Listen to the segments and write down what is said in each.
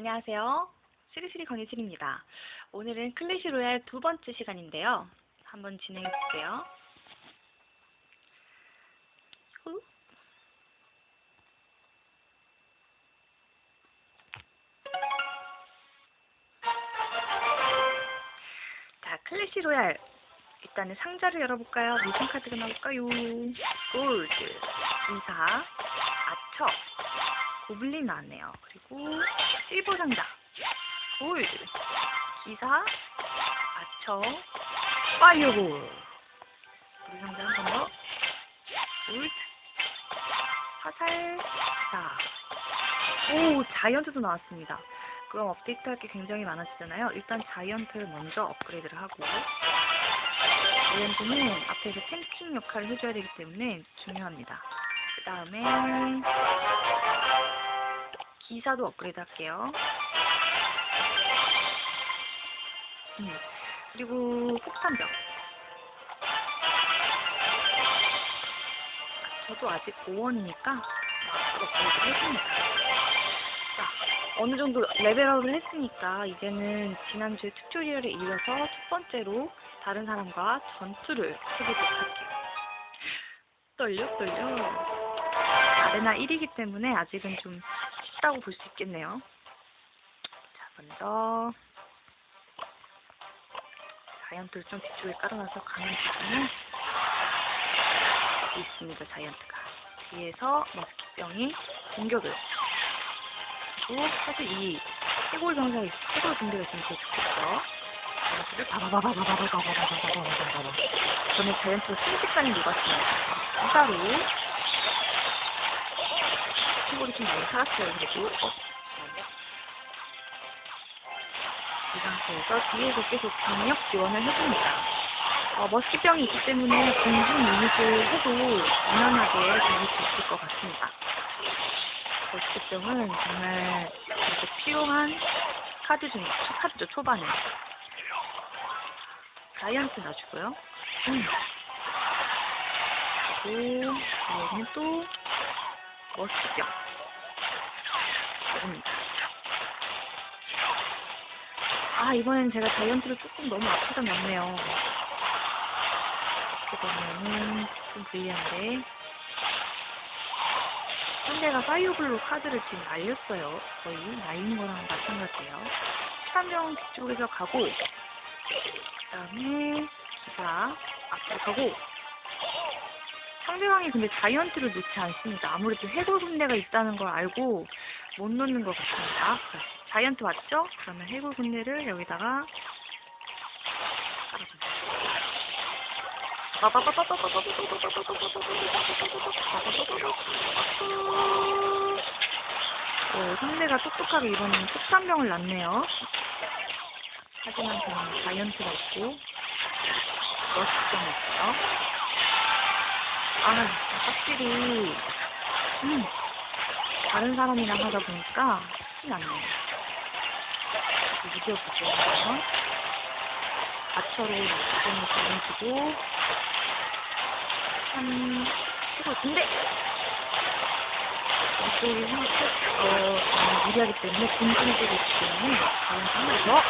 안녕하세요. 스리스리 건희슬입니다. 오늘은 클래시 로얄 두 번째 시간인데요. 한번 진행해 볼게요. 후. 자, 클래시 로얄. 일단은 상자를 열어볼까요? 무슨 카드가 나올까요? 골드, 인사, 아처, 고블린 나왔네요. 그리고 실버 상자, 골드, 기사, 아처, 파이어볼. 우리 상자 한 번 더. 골드, 화살, 자. 오, 자이언트도 나왔습니다. 그럼 업데이트할 게 굉장히 많아지잖아요. 일단 자이언트를 먼저 업그레이드를 하고 자이언트는 앞에서 탱킹 역할을 해줘야 되기 때문에 중요합니다. 그 다음에 기사도 업그레이드 할게요. 음, 그리고 폭탄병. 저도 아직 5원이니까 업그레이드 해줍니다. 자, 어느 정도 레벨업을 했으니까 이제는 지난주에 튜토리얼에 이어서 첫 번째로 다른 사람과 전투를 해보도록 할게요. 떨려, 떨려. 아레나 1이기 때문에 아직은 좀 쉽다고 볼 수 있겠네요. 자, 먼저 자이언트를 좀 뒤쪽에 깔아놔서 가는 부분은 있습니다, 자이언트가. 뒤에서 머스킷병이 공격을 그리고 사실 이 해골 병사가 있, 해골 군대가 있으면 더 좋겠죠. 자이언트를 바바바바바바바바바바바바바바바 저는 자이언트가 순식간에 녹았습니다. 이사로 해골이 좀 많이 살았어요. 그리고 어. 이 상태에서 뒤에서 계속 강력 지원을 해줍니다. 어, 머스킷병이 있기 때문에 공중 유닛을 해도 무난하게 돌릴 수 있을 것 같습니다. 머스킷병은 정말 이렇게 필요한 카드 중에 카드죠 초반에 자이언트 놔주고요. 음. 그리고 여기는 또 머스킷병 아 이번엔 제가 자이언트를 조금 너무 앞에다 놨네요. 이렇게 되면은 좀 불리한데 상대가 파이어블로 카드를 지금 날렸어요. 거의 날리는 거랑 마찬가지예요. 한명 뒤쪽에서 가고 그 다음에 기사 앞으로 가고 상대방이 근데 자이언트를 놓지 않습니다. 아무래도 해골 군대가 있다는 걸 알고 못 놓는 것 같습니다. 자이언트 왔죠? 그러면 해골 군대를 여기다가. 어, 상대가 똑똑하게 이번엔 폭탄병을 놨네요. 하지만 저는 자이언트가 있고 머스병이 있어요. 아, 확실히 음, 다른 사람이랑 하다 보니까 쉽진 않네요. 무게 부족해요. 아처로 조금 더 옮기고, 한, 이거 근데, 이쪽이 어, 어, 무리하기 때문에 둥둥해지고 있기 때문에, 다른 상황에서,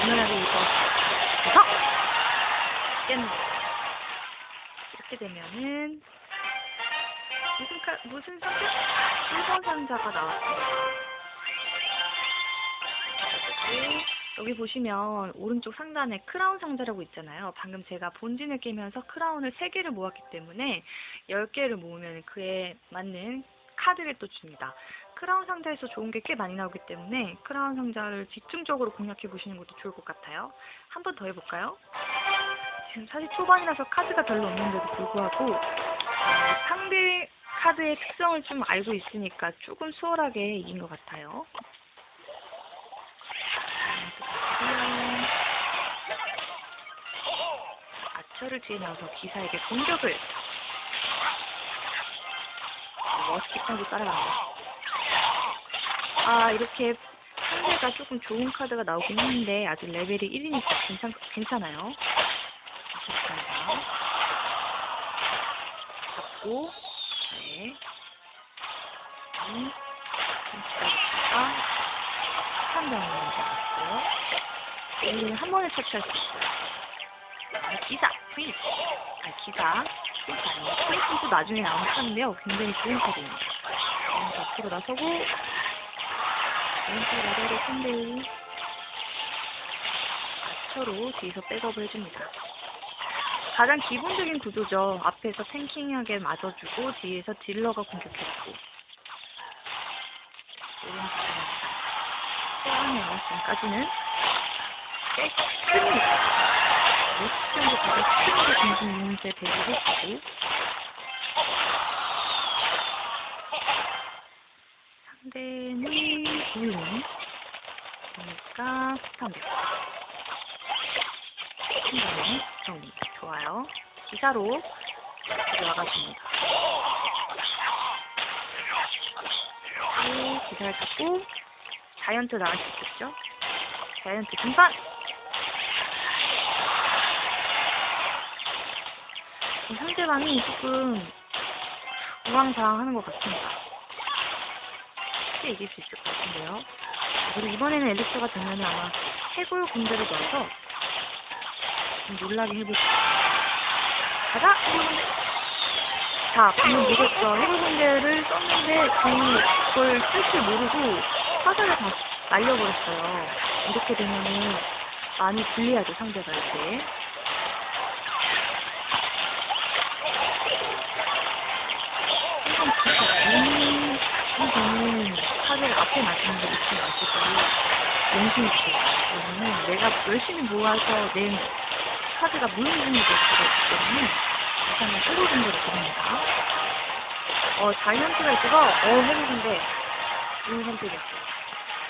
당연하게 이거, 해서, 깼네요. 이렇게 되면은, 무슨 카 무슨 상자? 1번 상자가. 그리고 여기 보시면 오른쪽 상단에 크라운 상자라고 있잖아요. 방금 제가 본진을 깨면서 크라운을 3개를 모았기 때문에 10개를 모으면 그에 맞는 카드를 또 줍니다. 크라운 상자에서 좋은 게 꽤 많이 나오기 때문에 크라운 상자를 집중적으로 공략해 보시는 것도 좋을 것 같아요. 한 번 더 해볼까요? 지금 사실 초반이라서 카드가 별로 없는데도 불구하고 어, 상대 카드의 특성을 좀 알고 있으니까 조금 수월하게 이긴 것 같아요. 아처를 뒤에 넣어서 기사에게 공격을 머스킷까지 따라갑니다. 아 이렇게 상대가 조금 좋은 카드가 나오긴 했는데 아직 레벨이 1이니까 괜찮, 괜찮아요. 잡고 좀 기다렸다가 3단계를 잡았고요. 우리는 한 번에 터치할 수 있어요. 아, 기사, 프리즈. 아, 기사. 프리즈도 나중에 나오는 카드인데요. 굉장히 좋은 카드입니다. 음, 앞으로 나서고, 왼쪽 아래로 샌데이. 아처로 뒤에서 백업을 해줍니다. 가장 기본적인 구조죠. 앞에서 탱킹하게 맞아주고, 뒤에서 딜러가 공격해주고. 오른쪽입니다. 소환해요. 지금까지는 꽤 큽니다. 몇 정도 가장 큰게 중심 유닛에 대비해주고 상대는 구인 그러니까 스탄드 한 번에 정리 좋아요 기사로 들어가겠습니다 기사를 잡고 자이언트 나갈 수 있겠죠 자이언트 등판 어, 상대방이 조금 우왕좌왕 하는 것 같습니다. 쉽게 이길 수 있을 것 같은데요. 그리고 이번에는 엘리스가 되면 아마 해골 군대를 넣어서 좀 놀라게 해볼 수 있어요. 가자! 자, 방금 보셨죠? 해골 군대를 썼는데 그걸 쓸 줄 모르고 화살을 다 날려버렸어요. 이렇게 되면은 많이 불리하죠, 상대가 이렇게. 조금 진짜 본인이 저는 카드를 앞에 맞추는 거 잊지 마시고 용기 있게 왜냐면 내가 열심히 모아서 낸 카드가 무용분이 될 수가 있기 때문에 우선은 해보는 대로 드립니다. 어, 자이언트가 있어서 어, 해보는데 좋은 선택이었어요.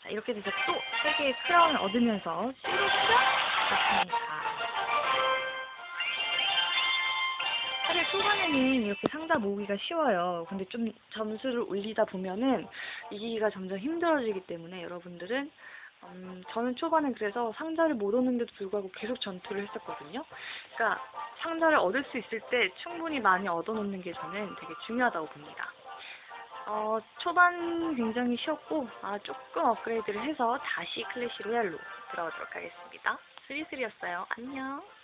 자, 이렇게 돼서 또 세 개의 크라운을 얻으면서 시로스 맞습니다. 사실 초반에는 이렇게 상자 모으기가 쉬워요. 근데 좀 점수를 올리다 보면은 이기기가 점점 힘들어지기 때문에 여러분들은 음, 저는 초반에 그래서 상자를 못 얻는데도 불구하고 계속 전투를 했었거든요. 그러니까 상자를 얻을 수 있을 때 충분히 많이 얻어놓는 게 저는 되게 중요하다고 봅니다. 어, 초반 굉장히 쉬웠고 아, 조금 업그레이드를 해서 다시 클래시 로얄로 돌아오도록 하겠습니다. 3-3였어요. 안녕.